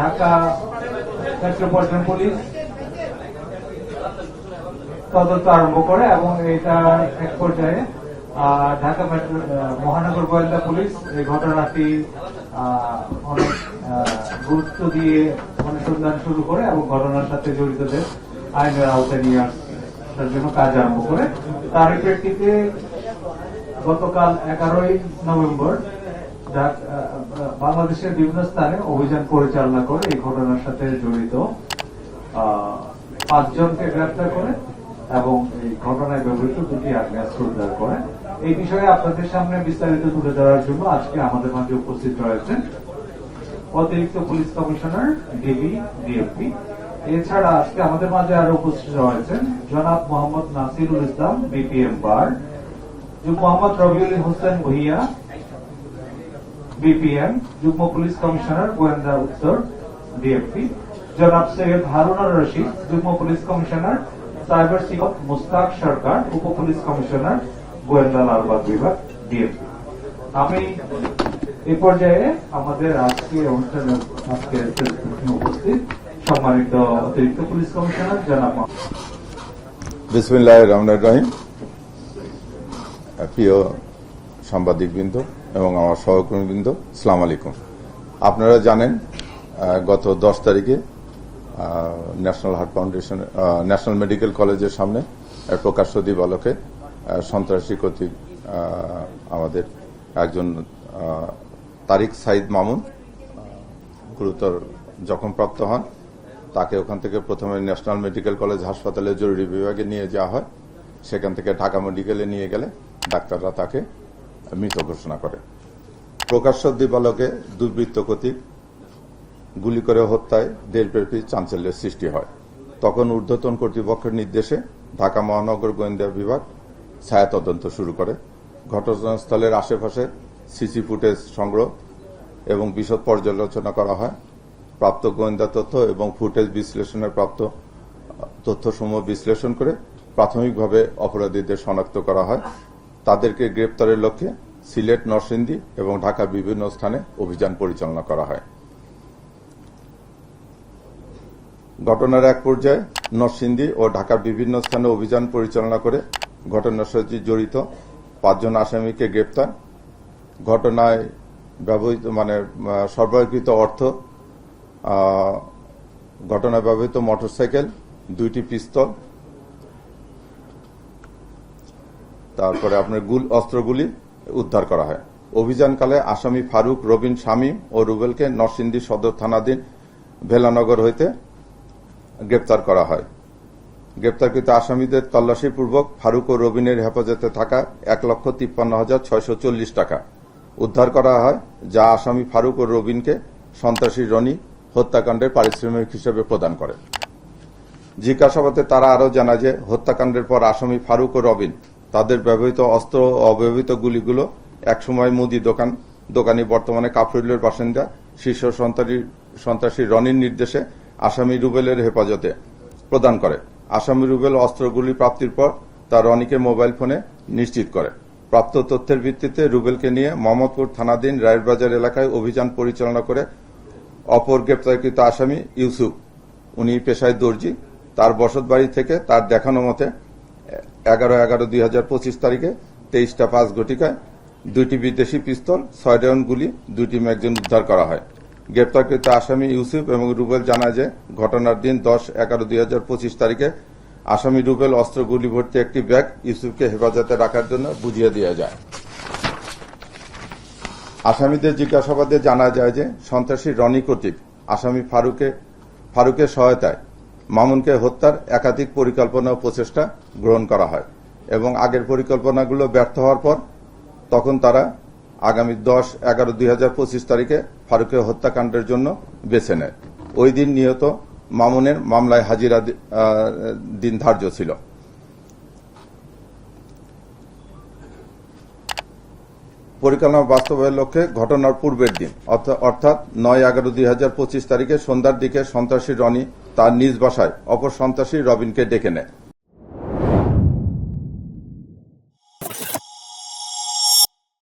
Dhaka metropolitan police তদন্ত আরম্ভ করে এবং এটা এক পর্যায়ে ঢাকা মহানগর গোয়েন্দা পুলিশ এই ঘটনাটি অনেক গুরুত্ব দিয়ে অনুসন্ধান শুরু করে এবং ঘটনার সাথে জড়িতদের আইনের আওতায় নিয়ে আসার জন্য কাজ আরম্ভ করে। তার প্রেক্ষিতে গতকাল এগারোই নভেম্বর বাংলাদেশের বিভিন্ন স্থানে অভিযান পরিচালনা করে এই ঘটনার সাথে জড়িত পাঁচজনকে গ্রেপ্তার করে এবং এই ঘটনায় ব্যবহৃত দুটি আগ্নেয়াস্ত্র উদ্ধার করে। এই বিষয়ে আপনাদের সামনে বিস্তারিত তুলে ধরার জন্য আজকে আমাদের মাঝে উপস্থিত রয়েছেন অতিরিক্ত পুলিশ কমিশনার, ডিবি, ডিএফপি। এছাড়া আজকে আমাদের মাঝে আরও উপস্থিত রয়েছেন জনাব Mohammad Nasirul Islam, BPM bar, Mohammad Rabiul Hossain Bhuiya BPM যুগ্ম পুলিশ কমিশনার গোয়েন্দা উত্তর ডিএফপি জনাব সৈয়দ হারুনার রশিদ যুগ্ম police commissioner cyber secure Mushtaq Sarkar উপ পুলিশ কমিশনার গোয়েন্দা লালবাগ বিভাগ ডিএফপি আমি এই পর্যায়ে আমাদের আজকে অনুষ্ঠানে আজকে উপস্থিত সম্মানিত অতিরিক্ত পুলিশ কমিশনার জনাব বিসমিল্লাহ রহমান রহিম। প্রিয় সাংবাদিকবৃন্দ এবং আমার সহকর্মীবৃন্দ, সালাম আলাইকুম। আপনারা জানেন গত দশ তারিখে national heart foundation national medical কলেজের সামনে প্রকাশ্য দিবালকে সন্ত্রাসী কর্তৃক আমাদের একজন তারিক সাইদ মামুন গুরুতর জখমপ্রাপ্ত হন। তাকে ওখান থেকে প্রথমে ন্যাশনাল মেডিকেল কলেজ হাসপাতালে জরুরি বিভাগে নিয়ে যাওয়া হয়। সেখান থেকে ঢাকা মেডিকেলে নিয়ে গেলে ডাক্তাররা তাকে মৃত ঘোষণা করে। প্রকাশ্য দিবালকে দুর্বৃত্ত কর্তৃক গুলি করে হত্যায় দেশব্যাপী চাঞ্চল্যের সৃষ্টি হয়। তখন ঊর্ধ্বতন কর্তৃপক্ষের নির্দেশে ঢাকা মহানগর গোয়েন্দা বিভাগ ছায়া তদন্ত শুরু করে। ঘটনাস্থলের আশেপাশে সিসি ফুটেজ সংগ্রহ এবং বিশদ পর্যালোচনা করা হয়। প্রাপ্ত গোয়েন্দা তথ্য এবং ফুটেজ বিশ্লেষণের প্রাপ্ত তথ্যসমূহ বিশ্লেষণ করে প্রাথমিকভাবে অপরাধীদের শনাক্ত করা হয়। তাদেরকে গ্রেপ্তারের লক্ষ্যে সিলেট, নরসিংদী এবং ঢাকা বিভিন্ন স্থানে অভিযান পরিচালনা করা হয়। ঘটনার এক পর্যায়ে নরসিংদী ও ঢাকার বিভিন্ন স্থানে অভিযান পরিচালনা করে ঘটনার সাথে জড়িত পাঁচজন আসামিকে গ্রেপ্তার। ঘটনায় ব্যবহৃত মানে সরবরাহকৃত অর্থ ঘটনায় ব্যবহৃত মোটরসাইকেল, দুইটি পিস্তল তারপরে আপনার গুল অস্ত্রগুলি উদ্ধার করা হয়। অভিযানকালে আসামি ফারুক, রবিন, শামীম ও রুবেলকে নরসিংদী সদর থানাধীন ভেলানগর হইতে গ্রেপ্তার করা হয়। গ্রেপ্তারকৃত আসামিদের তল্লাশিপূর্বক ফারুক ও রবিনের হেফাজতে থাকা এক লক্ষ তিপ্পান্ন হাজার ছয়শো চল্লিশ টাকা উদ্ধার করা হয়, যা আসামি ফারুক ও রবিনকে সন্ত্রাসী রনি হত্যাকাণ্ডের পারিশ্রমিক হিসেবে প্রদান করে। জিজ্ঞাসাবাদে তারা আরও জানায় যে হত্যাকাণ্ডের পর আসামি ফারুক ও রবিন তাদের ব্যবহৃত অস্ত্র অব্যবহৃত গুলিগুলো একসময় মুদি দোকান, দোকানি বর্তমানে কাফরুলের বাসিন্দা, শীর্ষ সন্ত্রাসী- সন্ত্রাসী রনির নির্দেশে আসামি রুবেলের হেফাজতে প্রদান করে। আসামি রুবেল অস্ত্রগুলি প্রাপ্তির পর তা রনিকে মোবাইল ফোনে নিশ্চিত করে। প্রাপ্ত তথ্যের ভিত্তিতে রুবেলকে নিয়ে মোহাম্মদপুর থানাধীন রায়েরবাজার এলাকায় অভিযান পরিচালনা করে অপর গ্রেপ্তারকৃত আসামি ইউসুফ। উনি পেশায় দর্জি। তার বসত বাড়ি থেকে তার দেখানো মতে এগারো এগারো দুই হাজার পঁচিশ তারিখে তেইশটা পাঁচ ঘটিকায় দুইটি বিদেশি পিস্তল ছয় রাউন্ড গুলি, দুইটি ম্যাগজিন উদ্ধার করা হয়। গ্রেপ্তারকৃত আসামি ইউসুফ এবং রুবেল জানায় যে ঘটনার দিন দশ এগারো দুই হাজার পঁচিশ তারিখে আসামি রুবেল অস্ত্র গুলি ভর্তি একটি ব্যাগ ইউসুফকে হেফাজতে রাখার জন্য বুঝিয়ে দেওয়া যায়। আসামিদের জিজ্ঞাসাবাদে জানা যায় যে সন্ত্রাসী রনি কর্তৃক আসামি ফারুকে, ফারুকের সহায়তায় মামুনকে হত্যার একাধিক পরিকল্পনা ও প্রচেষ্টা গ্রহণ করা হয় এবং আগের পরিকল্পনাগুলো ব্যর্থ হওয়ার পর তখন তারা আগামী দশ এগারো দুই তারিখে ফারুকের হত্যাকাণ্ডের জন্য বেছে নেয়। ওই দিন নিহত মামুনের মামলায় হাজিরা দিন ধার্য ছিল। পরিকল্পনা বাস্তবায়নের লক্ষ্যে ঘটনার পূর্বের দিন, অর্থা- অর্থাৎ নয় এগারো দুই তারিখে সন্ধ্যার দিকে সন্ত্রাসী রনি তার নিজ বাসায়। অপর সন্ত্রাসী রবিনকে ডেকে নেয়।